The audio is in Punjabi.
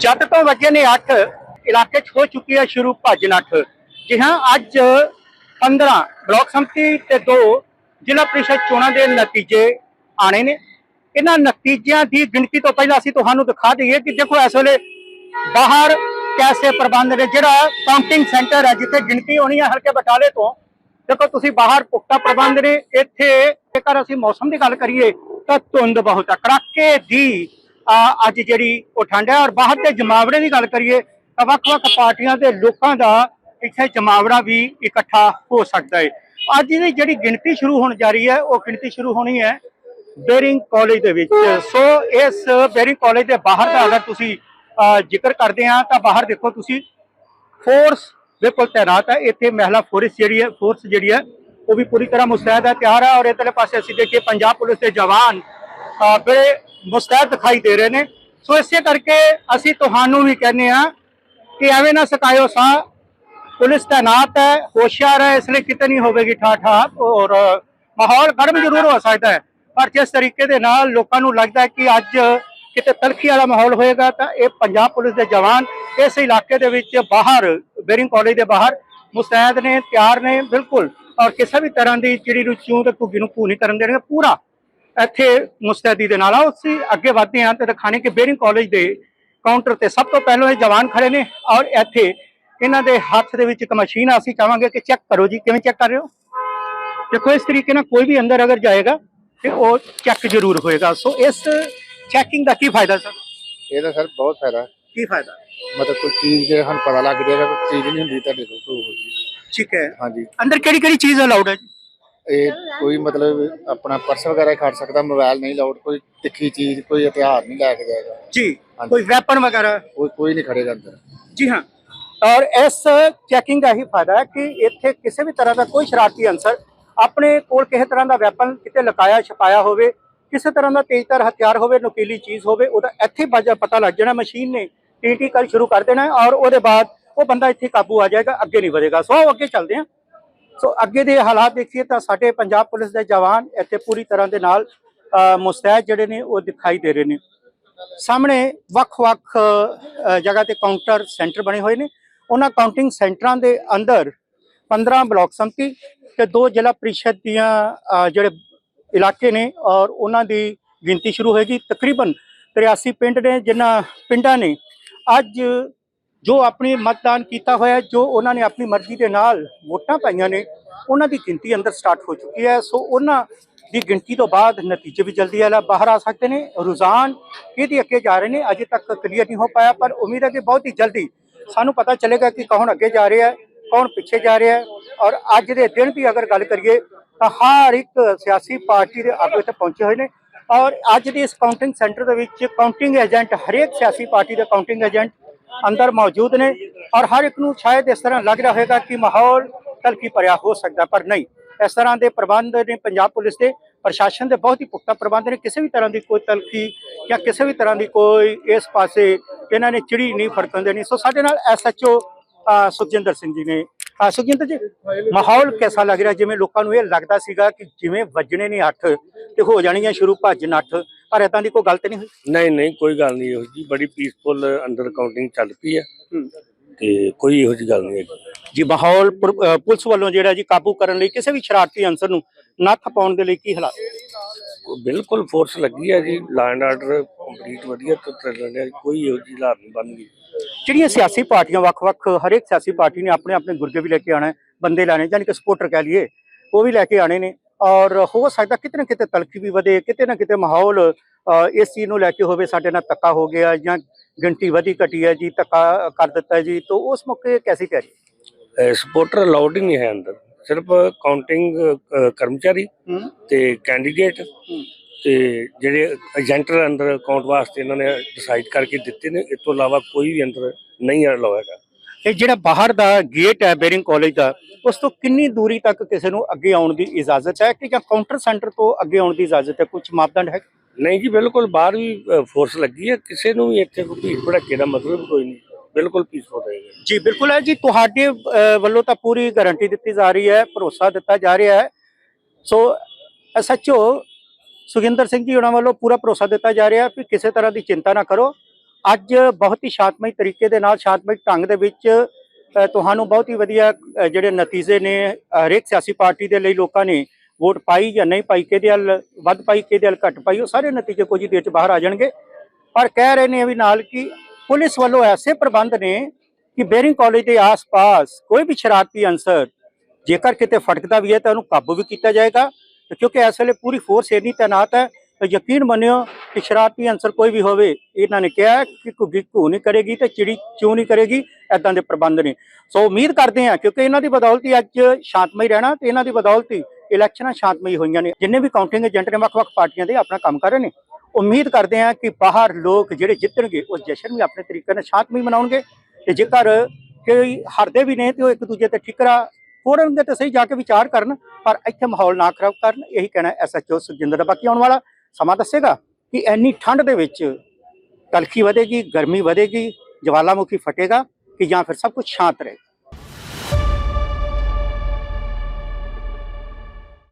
ਜਦ ਤੋਂ ਵਜੇ ਨੇ 8 ਇਲਾਕੇ 'ਚ ਹੋ ਚੁੱਕੀ ਹੈ ਸ਼ੁਰੂ ਭੱਜ ਨੱਠ। ਜੀ ਹਾਂ, ਅੱਜ 15 ਬਲਾਕ ਸੰਮਤੀ ਤੇ ਦੋ ਜ਼ਿਲ੍ਹਾ ਪ੍ਰੀਸ਼ਦ ਚੋਣਾਂ ਦੇ ਨਤੀਜੇ ਆਣੇ ਨੇ। ਇਹਨਾਂ ਨਤੀਜਿਆਂ ਦੀ ਗਿਣਤੀ ਤੋਂ ਪਹਿਲਾਂ ਅਸੀਂ ਤੁਹਾਨੂੰ ਦਿਖਾ ਦਈਏ ਕਿ ਦੇਖੋ ਇਸ ਵੇਲੇ ਬਾਹਰ ਕੈਸੇ ਪ੍ਰਬੰਧ ਨੇ, ਜਿਹੜਾ ਕਾਊਂਟਿੰਗ ਸੈਂਟਰ ਹੈ ਜਿੱਥੇ ਗਿਣਤੀ ਹੋਣੀ ਹੈ ਹਲਕੇ ਬਟਾਲੇ ਤੋਂ। ਦੇਖੋ, ਤੁਸੀਂ ਬਾਹਰ ਪੁਖਤਾ ਪ੍ਰਬੰਧ ਨੇ, ਇੱਥੇ ਜੇਕਰ ਅਸੀਂ ਮੌਸਮ ਦੀ ਗੱਲ ਕਰੀਏ ਤਾਂ ਧੁੰਦ ਬਹੁਤ ਹੈ। ਕੜਾਕੇ ਦੀ ਅੱਜ ਜਿਹੜੀ ਉਹ ਠੰਡ ਹੈ ਔਰ ਬਾਹਰ ਦੇ ਜਮਾਵੜੇ ਦੀ ਗੱਲ ਕਰੀਏ ਤਾਂ ਵੱਖ-ਵੱਖ ਪਾਰਟੀਆਂ ਦੇ ਲੋਕਾਂ ਦਾ ਇੱਥੇ ਜਮਾਵੜਾ ਵੀ ਇਕੱਠਾ ਹੋ ਸਕਦਾ ਹੈ ਅੱਜ ਦੀ ਜਿਹੜੀ ਗਿਣਤੀ ਸ਼ੁਰੂ ਹੋਣ ਜਾ ਰਹੀ ਹੈ, ਉਹ ਗਿਣਤੀ ਸ਼ੁਰੂ ਹੋਣੀ ਹੈ ਬੇਰਿੰਗ ਕਾਲਜ ਦੇ ਵਿੱਚ। ਸੋ ਇਸ ਬੇਰਿੰਗ ਕਾਲਜ ਦੇ ਬਾਹਰ ਦਾ ਅਗਰ ਤੁਸੀਂ ਜ਼ਿਕਰ ਕਰਦੇ ਆ ਤਾਂ ਬਾਹਰ ਦੇਖੋ ਤੁਸੀਂ ਫੋਰਸ ਬਿਲਕੁਲ ਤੈਨਾਤ ਹੈ। ਇੱਥੇ ਮਹਿਲਾ ਫੋਰਸ ਜਿਹੜੀ ਹੈ ਫੋਰਸ ਜਿਹੜੀ ਹੈ, ਉਹ ਵੀ ਪੂਰੀ ਤਰ੍ਹਾਂ ਮੁਸਤੈਦ ਹੈ, ਤਿਆਰ ਹੈ ਔਰ ਇਧਰਲੇ ਪਾਸੇ ਅਸੀਂ ਦੇਖੀਏ ਪੰਜਾਬ ਪੁਲਿਸ ਦੇ ਜਵਾਨ ਬੜੇ ਮੁਸਤੈਦ ਦਿਖਾਈ ਦੇ ਰਹੇ ਨੇ। ਸੋ ਇਸੇ ਕਰਕੇ ਅਸੀਂ ਤੁਹਾਨੂੰ ਵੀ ਕਹਿੰਦੇ ਆ ਕਿ ਐਵੇਂ ਨਾ ਸਕਾਇਓ ਸਾ ਪੁਲਿਸ ਤਾਇਨਾਤ ਹੈ, ਹੋਸ਼ਿਆਰ ਹੈ, ਇਸ ਲਈ ਕਿਤੇ ਨਹੀਂ ਹੋਵੇਗੀ ਠਾਠਾ ਔਰ ਮਾਹੌਲ ਗਰਮ ਜ਼ਰੂਰ ਹੋ ਸਕਦਾ ਹੈ। ਪਰ ਜਿਸ ਤਰੀਕੇ ਦੇ ਨਾਲ ਲੋਕਾਂ ਨੂੰ ਲੱਗਦਾ ਹੈ ਕਿ ਅੱਜ ਕਿਤੇ ਤਲਖੀ ਵਾਲਾ ਮਾਹੌਲ ਹੋਏਗਾ ਤਾਂ ਇਹ ਪੰਜਾਬ ਪੁਲਿਸ ਦੇ ਜਵਾਨ ਇਸ ਇਲਾਕੇ ਦੇ ਵਿੱਚ ਬਾਹਰ, ਬੇਰਿੰਗ ਕਾਲਜ ਦੇ ਬਾਹਰ ਮੁਸਤੈਦ ਨੇ, ਤਿਆਰ ਨੇ ਬਿਲਕੁਲ। ਔਰ ਕਿਸੇ ਵੀ ਤਰ੍ਹਾਂ ਦੀ ਜਿਹੜੀ ਨੂੰ ਚੂੰ ਤੇ ਘੁੱਗੀ ਨੂੰ ਘੂ ਨਹੀਂ ਕਰਨ ਦੇਣਗੇ, ਪੂਰਾ ਇੱਥੇ ਮੁਸਤੈਦੀ ਦੇ ਨਾਲ ਆਓ ਅਸੀਂ ਅੱਗੇ ਵਧਦੇ ਹਾਂ ਤੇ ਦਿਖਾਣੇ ਕਿ ਬੇਰਿੰਗ ਕਾਲਜ ਦੇ ਕਾਊਂਟਰ ਤੇ ਸਭ ਤੋਂ ਪਹਿਲਾਂ ਇਹ ਜਵਾਨ ਖੜੇ ਨੇ ਔਰ ਇੱਥੇ ਇਹਨਾਂ ਦੇ ਹੱਥ ਦੇ ਵਿੱਚ ਇੱਕ ਮਸ਼ੀਨ ਆ ਅਸੀਂ ਚਾਹਾਂਗੇ ਕਿ ਚੈੱਕ ਕਰੋ ਜੀ ਕਿਵੇਂ ਚੈੱਕ ਕਰ ਰਹੇ ਹੋ? ਦੇਖੋ ਇਸ ਤਰੀਕੇ ਨਾਲ ਕੋਈ ਵੀ ਅੰਦਰ ਅਗਰ ਜਾਏਗਾ ਤੇ ਉਹ ਚੈੱਕ ਜ਼ਰੂਰ ਹੋਏਗਾ। ਸੋ ਇਸ ਚੈਕਿੰਗ ਦਾ ਕੀ ਫਾਇਦਾ ਸਰ? ਇਹਦਾ ਸਰ ਬਹੁਤ ਫਾਇਦਾ। ਕੀ ਫਾਇਦਾ? ਮਤਲਬ ਕੋਈ ਚੀਜ਼ ਜੇ ਸਾਨੂੰ ਪਤਾ ਲੱਗ ਜਾਏਗਾ ਕੋਈ ਚੀਜ਼ ਨਹੀਂ ਹੁੰਦੀ ਹੋਰ ਚੀਜ਼। ਠੀਕ ਹੈ। ਹਾਂਜੀ। ਅੰਦਰ ਕਿਹੜੀ ਕਿਹੜੀ ਚੀਜ਼ ਅਲਾਉਡ ਹੈ ਜੀ? ਇਹ ਕੋਈ ਮਤਲਬ ਆਪਣਾ ਪਰਸ ਵਗੈਰਾ ਖੜ ਸਕਦਾ ਮੋਬਾਈਲ ਨਹੀਂ ਲਾਉਡ ਕੋਈ ਤਿੱਖੀ ਚੀਜ਼ ਕੋਈ ਹਥਿਆਰ ਨਹੀਂ ਲੈ ਕੇ ਜਾਏਗਾ। ਜੀ। ਕੋਈ ਵੈਪਨ ਵਗੈਰਾ? ਕੋਈ ਕੋਈ ਨਹੀਂ ਖੜੇਗਾ ਅੰਦਰ। ਜੀ ਹਾਂ। ਔਰ ਇਸ ਚੈਕਿੰਗ ਦਾ ਹੀ ਫਾਇਦਾ ਹੈ ਕਿ ਇੱਥੇ ਕਿਸੇ ਵੀ ਤਰ੍ਹਾਂ ਦਾ ਕੋਈ ਸ਼ਰਾਰਤੀ ਅਨਸਰ ਆਪਣੇ ਕੋਲ ਕਿਸੇ ਤਰ੍ਹਾਂ ਦਾ ਵੈਪਨ ਕਿਤੇ ਲੁਕਾਇਆ ਛਪਾਇਆ ਹੋਵੇ ਕਿਸੇ ਤਰ੍ਹਾਂ ਦਾ ਤੇਜ਼ਧਾਰ ਹਥਿਆਰ ਹੋਵੇ ਨੁਕੀਲੀ ਚੀਜ਼ ਹੋਵੇ ਉਹਦਾ ਇੱਥੇ ਬਾਜਾ ਪਤਾ ਲੱਗ ਜਾਣਾ ਮਸ਼ੀਨ ਨੇ ਟੀਟੀ ਕਰ ਸ਼ੁਰੂ ਕਰ ਦੇਣਾ ਔਰ ਉਹਦੇ ਬਾਅਦ ਉਹ ਬੰਦਾ ਇੱਥੇ ਕਾਬੂ ਆ ਜਾਏਗਾ ਅੱਗੇ ਨਹੀਂ ਵਧੇਗਾ। ਸੋ ਆਓ ਅੱਗੇ ਚੱਲਦੇ ਹਾਂ। ਸੋ ਅੱਗੇ ਦੇ ਹਾਲਾਤ ਦੇਖੀਏ ਤਾਂ ਸਾਡੇ ਪੰਜਾਬ ਪੁਲਿਸ ਦੇ ਜਵਾਨ ਇੱਥੇ ਪੂਰੀ ਤਰ੍ਹਾਂ ਦੇ ਨਾਲ ਮੁਸਤੈਦ ਜਿਹੜੇ ਨੇ ਉਹ ਦਿਖਾਈ ਦੇ ਰਹੇ ਨੇ। ਸਾਹਮਣੇ ਵੱਖ-ਵੱਖ ਜਗ੍ਹਾ ਤੇ ਕਾਊਂਟਰ ਸੈਂਟਰ ਬਣੇ ਹੋਏ ਨੇ। ਉਹਨਾਂ ਕਾਊਂਟਿੰਗ ਸੈਂਟਰਾਂ ਦੇ ਅੰਦਰ 15 ਬਲਾਕ ਸੰਮਤੀ ਤੇ ਦੋ ਜ਼ਿਲ੍ਹਾ ਪ੍ਰੀਸ਼ਦ ਦੀਆਂ ਜਿਹੜੇ ਇਲਾਕੇ ਨੇ ਔਰ ਉਹਨਾਂ ਦੀ ਗਿਣਤੀ ਸ਼ੁਰੂ ਹੋਏਗੀ। ਤਕਰੀਬਨ 83 ਪਿੰਡ ਨੇ, ਜਿਨ੍ਹਾਂ ਪਿੰਡਾਂ ਨੇ ਅੱਜ ਜੋ ਆਪਣੀ ਮਤਦਾਨ ਕੀਤਾ ਹੋਇਆ ਜੋ ਉਹਨਾਂ ਨੇ ਆਪਣੀ ਮਰਜ਼ੀ ਦੇ ਨਾਲ ਵੋਟਾਂ ਪਾਈਆਂ ਨੇ, ਉਹਨਾਂ ਦੀ ਗਿਣਤੀ ਅੰਦਰ ਸਟਾਰਟ ਹੋ ਚੁੱਕੀ ਹੈ। ਸੋ ਉਹਨਾਂ ਦੀ ਗਿਣਤੀ ਤੋਂ ਬਾਅਦ ਨਤੀਜੇ ਵੀ ਜਲਦੀ ਆਲਾ ਬਾਹਰ ਆ ਸਕਦੇ ਨੇ। ਰੁਝਾਨ ਇਹਦੇ ਅੱਗੇ ਜਾ ਰਹੇ ਨੇ। ਅਜੇ ਤੱਕ ਕਲੀਅਰ ਨਹੀਂ ਹੋ ਪਾਇਆ, ਪਰ ਉਮੀਦ ਹੈ ਕਿ ਬਹੁਤ ਹੀ ਜਲਦੀ ਸਾਨੂੰ ਪਤਾ ਚੱਲੇਗਾ ਕਿ ਕੌਣ ਅੱਗੇ ਜਾ ਰਿਹਾ ਹੈ, ਕੌਣ ਪਿੱਛੇ ਜਾ ਰਿਹਾ ਹੈ। ਔਰ ਅੱਜ ਦੇ ਦਿਨ ਦੀ ਅਗਰ ਗੱਲ ਕਰੀਏ, ਤਾਂ ਹਰ ਇੱਕ ਸਿਆਸੀ ਪਾਰਟੀ ਦੇ ਆਗੂ ਇੱਥੇ ਪਹੁੰਚੇ ਹੋਏ ਨੇ। ਔਰ ਅੱਜ ਦੇ ਇਸ ਕਾਊਂਟਿੰਗ ਸੈਂਟਰ ਦੇ ਵਿੱਚ ਕਾਊਂਟਿੰਗ ਏਜੰਟ ਹਰੇਕ ਸਿਆਸੀ ਪਾਰਟੀ ਦੇ ਕਾਊਂਟਿੰਗ ਏਜੰਟ ਅੰਦਰ ਮੌਜੂਦ ਨੇ ਔਰ ਹਰ ਇੱਕ ਨੂੰ ਸ਼ਾਇਦ ਇਸ ਤਰ੍ਹਾਂ ਲੱਗ ਰਿਹਾ ਹੋਵੇਗਾ ਕਿ ਮਾਹੌਲ ਤਲਖੀ ਭਰਿਆ ਹੋ ਸਕਦਾ, ਪਰ ਨਹੀਂ। ਇਸ ਤਰ੍ਹਾਂ ਦੇ ਪ੍ਰਬੰਧ ਨੇ ਪੰਜਾਬ ਪੁਲਿਸ ਦੇ, ਪ੍ਰਸ਼ਾਸਨ ਦੇ ਬਹੁਤ ਹੀ ਪੁਖਤਾ ਪ੍ਰਬੰਧ ਨੇ। ਕਿਸੇ ਵੀ ਤਰ੍ਹਾਂ ਦੀ ਕੋਈ ਤਲਖੀ ਜਾਂ ਕਿਸੇ ਵੀ ਤਰ੍ਹਾਂ ਦੀ ਕੋਈ ਇਸ ਪਾਸੇ ਇਹਨਾਂ ਨੇ ਚਿੜੀ ਨਹੀਂ ਫੜਕਣ ਦੇਣੀ। ਸੋ ਸਾਡੇ ਨਾਲ ਐਸਐਚਓ ਸੁਖਜਿੰਦਰ ਸਿੰਘ ਜੀ ਨੇ। ਅਹ ਸੁਖਜਿੰਦਰ ਜੀ, ਮਾਹੌਲ ਕਿਹਦਾ ਲੱਗ ਰਿਹਾ? ਜਿਵੇਂ ਲੋਕਾਂ ਨੂੰ ਇਹ ਲੱਗਦਾ ਸੀਗਾ ਕਿ ਜਿਵੇਂ ਵੱਜਣੇ ਨੇ ਅੱਠ ਤੇ ਹੋ ਜਾਣੀਆਂ ਸ਼ੁਰੂ ਭੱਜ ਨੱਠ। ਪਰ ਇਦਾਂ ਦੀ ਕੋਈ ਗੱਲ ਤੇ ਨਹੀਂ ਹੋਈ? ਨਹੀਂ ਨਹੀਂ ਕੋਈ ਗੱਲ ਨਹੀਂ ਇਹੋ ਜੀ ਬੜੀ ਪੀਸਫੁਲ ਅੰਡਰ ਕਾਊਂਟਿੰਗ ਚੱਲ ਪਈ ਹੈ। ਤੇ ਕੋਈ ਇਹੋ ਜੀ ਗੱਲ ਨਹੀਂ ਹੈਗੀ। ਜੀ ਮਾਹੌਲ ਪੁਰ- ਪੁਲਿਸ ਵੱਲੋਂ ਜਿਹੜਾ ਜੀ ਕਾਬੂ ਕਰਨ ਲਈ ਕਿਸੇ ਵੀ ਸ਼ਰਾਰਤੀ ਅਨਸਰ ਨੂੰ ਨੱਥ ਪਾਉਣ ਦੇ ਲਈ ਕੀ ਹਾਲਾਤ? ਬਿਲਕੁਲ ਫੋਰਸ ਲੱਗੀ ਹੈ ਜੀ। ਲਾਈਨ ਆਰਡਰ ਕੰਪਲੀਟ ਵਧੀਆ ਤੋਂ ਚੱਲ ਰਿਹਾ ਕੋਈ ਇਹੋ ਜੀ ਹਾਲਾਤ ਨਹੀਂ ਬਣ ਗਈ ਜਿਹੜੀਆਂ ਸਿਆਸੀ ਪਾਰਟੀਆਂ ਵੱਖ-ਵੱਖ ਹਰੇਕ ਸਿਆਸੀ ਪਾਰਟੀ ਨੇ ਆਪਣੇ ਆਪਣੇ ਗੁਰਗੇ ਵੀ ਲੈ ਕੇ ਆਣਾ ਹੈ ਬੰਦੇ ਲਾਣੇ ਯਾਨੀ ਕਿ ਸਪੋਰਟਰ ਕਹਿ ਲਈਏ ਉਹ ਵੀ ਲੈ ਕੇ ਆਣੇ ਨੇ। ਔਰ ਹੋ ਸਕਦਾ ਕਿਤੇ ਨਾ ਕਿਤੇ ਤਲਖੀ ਵੀ ਵਧੇ ਕਿਤੇ ਨਾ ਕਿਤੇ ਮਾਹੌਲ ਇਸ ਚੀਜ਼ ਨੂੰ ਲੈ ਕੇ ਹੋਵੇ ਸਾਡੇ ਨਾਲ ਧੱਕਾ ਹੋ ਗਿਆ ਜਾਂ ਗਿਣਤੀ ਵਧੀ ਘਟੀ ਹੈ ਜੀ ਧੱਕਾ ਕਰ ਦਿੱਤਾ ਜੀ ਤਾਂ ਉਸ ਮੌਕੇ ਕੈਸੀ ਕਹਿ ਰਹੀ ਸਪੋਰਟਰ ਅਲਾਉਡ ਹੀ ਨਹੀਂ ਹੈ ਅੰਦਰ। ਸਿਰਫ ਕਾਊਂਟਿੰਗ ਕਰਮਚਾਰੀ ਤੇ ਕੈਂਡੀਡੇਟ ਤੇ ਜਿਹੜੇ ਏਜੰਟ ਅੰਦਰ ਅਕਾਊਂਟ ਵਾਸਤੇ ਇਹਨਾਂ ਨੇ ਡਿਸਾਈਡ ਕਰਕੇ ਦਿੱਤੇ ਨੇ ਇਸ ਤੋਂ ਇਲਾਵਾ ਕੋਈ ਵੀ ਅੰਦਰ ਨਹੀਂ ਅਲਾਉ ਹੈਗਾ। ਇਹ ਜਿਹੜਾ ਬਾਹਰ ਦਾ ਗੇਟ ਹੈ ਬੇਰਿੰਗ ਕਾਲਜ ਦਾ ਉਸ ਤੋਂ ਕਿੰਨੀ ਦੂਰੀ ਤੱਕ ਕਿਸੇ ਨੂੰ ਅੱਗੇ ਆਉਣ ਦੀ ਇਜਾਜ਼ਤ ਹੈ ਕਿ ਜਾਂ ਕਾਊਂਟਰ ਸੈਂਟਰ ਤੋਂ ਅੱਗੇ ਆਉਣ ਦੀ ਇਜਾਜ਼ਤ ਹੈ? ਕੁਝ ਮਾਪਦੰਡ ਹੈ? ਨਹੀਂ ਜੀ ਬਿਲਕੁਲ ਬਾਹਰ ਵੀ ਫੋਰਸ ਲੱਗੀ ਹੈ। ਕਿਸੇ ਨੂੰ ਵੀ ਇੱਥੇ ਕੋਈ ਭੀੜ ਭੜੱਕੇ ਦਾ ਮਤਲਬ ਕੋਈ ਨਹੀਂ। ਬਿਲਕੁਲ ਪੀਸਫੁਲ ਰਹੇਗਾ ਜੀ ਬਿਲਕੁਲ ਹੈ ਜੀ। ਤੁਹਾਡੇ ਵੱਲੋਂ ਤਾਂ ਪੂਰੀ ਗਾਰੰਟੀ ਦਿੱਤੀ ਜਾ ਰਹੀ ਹੈ ਭਰੋਸਾ ਦਿੱਤਾ ਜਾ ਰਿਹਾ ਹੈ। ਸੋ ਐਸਐਚਓ ਸੁਖਿੰਦਰ ਸਿੰਘ ਜੀ ਉਹਨਾਂ ਵੱਲੋਂ ਪੂਰਾ ਭਰੋਸਾ ਦਿੱਤਾ ਜਾ ਰਿਹਾ ਹੈ ਕਿ ਕਿਸੇ ਤਰ੍ਹਾਂ ਦੀ ਚਿੰਤਾ ਨਾ ਕਰੋ। ਅੱਜ ਬਹੁਤ ਹੀ ਸ਼ਾਂਤਮਈ ਤਰੀਕੇ ਦੇ ਨਾਲ, ਸ਼ਾਂਤਮਈ ਢੰਗ ਦੇ ਵਿੱਚ ਤੁਹਾਨੂੰ ਬਹੁਤ ਹੀ ਵਧੀਆ ਜਿਹੜੇ ਨਤੀਜੇ ਨੇ ਹਰੇਕ ਸਿਆਸੀ ਪਾਰਟੀ ਦੇ ਲਈ ਲੋਕਾਂ ਨੇ ਵੋਟ ਪਾਈ ਜਾਂ ਨਹੀਂ ਪਾਈ, ਕਿਹਦੇ ਵੱਲ ਵੱਧ ਪਾਈ, ਕਿਹਦੇ ਵੱਲ ਘੱਟ ਪਾਈ, ਉਹ ਸਾਰੇ ਨਤੀਜੇ ਕੁਝ ਹੀ ਦੇਰ ਚ ਬਾਹਰ ਆ ਜਾਣਗੇ। ਪਰ ਕਹਿ ਰਹੇ ਨੇ ਵੀ ਨਾਲ ਕਿ ਪੁਲਿਸ ਵੱਲੋਂ ਐਸੇ ਪ੍ਰਬੰਧ ਨੇ ਕਿ ਬੇਰਿੰਗ ਕਾਲਜ ਦੇ ਆਸ-ਪਾਸ ਕੋਈ ਵੀ ਸ਼ਰਾਰਤੀ ਅੰਸਰ ਜੇਕਰ ਕਿਤੇ ਫਟਕਦਾ ਵੀ ਹੈ ਤਾਂ ਉਹਨੂੰ ਕਾਬੂ ਵੀ ਕੀਤਾ ਜਾਏਗਾ, ਕਿਉਂਕਿ ਇਸ ਵੇਲੇ ਪੂਰੀ ਫੋਰਸ ਇੰਨੀ ਤਾਇਨਾਤ ਹੈ ਯਕੀਨ ਮੰਨਿਓ ਕਿ ਸ਼ਰਾਰਤੀ ਅੰਸਰ ਕੋਈ ਵੀ ਹੋਵੇ, ਇਹਨਾਂ ਨੇ ਕਿਹਾ ਕਿ ਘੁੱਗੀ ਘੂ ਨਹੀਂ ਕਰੇਗੀ ਤੇ ਚਿੜੀ ਚੂ ਨਹੀਂ ਕਰੇਗੀ ਐਦਾਂ ਦੇ ਪ੍ਰਬੰਧ ਨੇ। ਸੋ ਉਮੀਦ ਕਰਦੇ ਹਾਂ ਕਿਉਂਕਿ ਇਹਨਾਂ ਦੀ ਬਦੌਲਤ ਹੀ ਅੱਜ ਸ਼ਾਂਤਮਈ ਰਹਿਣਾ ਤੇ ਇਹਨਾਂ ਦੀ ਬਦੌਲਤ ਹੀ ਇਲੈਕਸ਼ਨਾਂ ਸ਼ਾਂਤਮਈ ਹੋਈਆਂ ਨੇ। ਜਿੰਨੇ ਵੀ ਕਾਊਂਟਿੰਗ ਏਜੰਟ ਨੇ ਵੱਖ-ਵੱਖ ਪਾਰਟੀਆਂ ਦੇ ਆਪਣਾ ਕੰਮ ਕਰ ਰਹੇ ਨੇ। ਉਮੀਦ ਕਰਦੇ ਹਾਂ ਕਿ ਬਾਹਰ ਲੋਕ ਜਿਹੜੇ ਜਿੱਤਣਗੇ, ਉਹ ਜਸ਼ਨ ਵੀ ਆਪਣੇ ਤਰੀਕੇ ਨਾਲ ਸ਼ਾਂਤਮਈ ਮਨਾਉਣਗੇ ਤੇ ਜੇਕਰ ਕੋਈ ਹਰਦੇ ਵੀ ਨੇ ਤੇ ਉਹ ਇੱਕ ਦੂਜੇ ਤੇ ਠਿਕਰਾ ਫੋੜਨਗੇ ਤੇ ਸਹੀ ਜਾ ਕੇ ਵਿਚਾਰ ਕਰਨ, ਪਰ ਇੱਥੇ ਮਾਹੌਲ ਨਾ ਖਰਾਬ ਕਰਨ, ਇਹੀ ਕਹਿਣਾ ਐਸਐਚਓ ਸੁਖਜਿੰਦਰ ਦਾ ਬਾਕੀ ਆਉਣ ਵਾਲਾ। ਸਮਾਂ ਦੱਸੇਗਾ ਕਿ ਇੰਨੀ ਠੰਡ ਦੇ ਵਿੱਚ ਤਲਖੀ ਵਧੇਗੀ, ਗਰਮੀ ਵਧੇਗੀ, ਜਵਾਲਾਮੁਖੀ ਫਟੇਗਾ ਕਿ ਜਾਂ ਫਿਰ ਸਭ ਕੁਝ ਸ਼ਾਂਤ ਰਹੇਗਾ।